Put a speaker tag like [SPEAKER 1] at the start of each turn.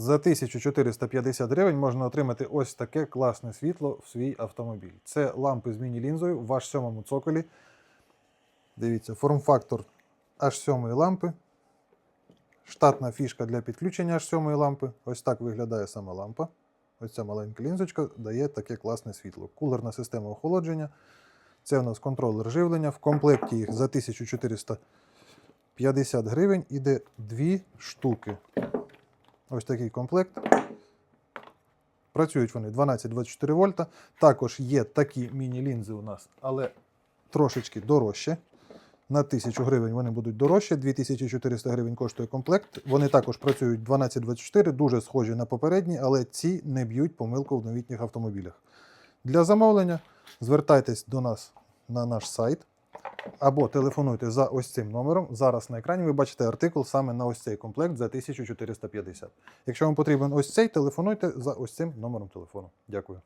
[SPEAKER 1] За 1450 гривень можна отримати ось таке класне світло в свій автомобіль. Це лампи з міні-лінзою в аж 7 цоколі. Дивіться, форм-фактор аж 7 лампи. Штатна фішка для підключення аж 7 лампи. Ось так виглядає сама лампа. Ось ця маленька лінзочка дає таке класне світло. Кулерна система охолодження. Це у нас контролер живлення. В комплекті їх за 1450 гривень іде дві штуки. Ось такий комплект. Працюють вони 12-24 вольта. Також є такі міні-лінзи у нас, але трошечки дорожче. На 1000 гривень вони будуть дорожче, 2400 гривень коштує комплект. Вони також працюють 12-24, дуже схожі на попередні, але ці не б'ють помилку в новітніх автомобілях. Для замовлення звертайтесь до нас на наш сайт або телефонуйте за ось цим номером. Зараз на екрані ви бачите артикул саме на ось цей комплект за 1450. Якщо вам потрібен ось цей, телефонуйте за ось цим номером телефону. Дякую.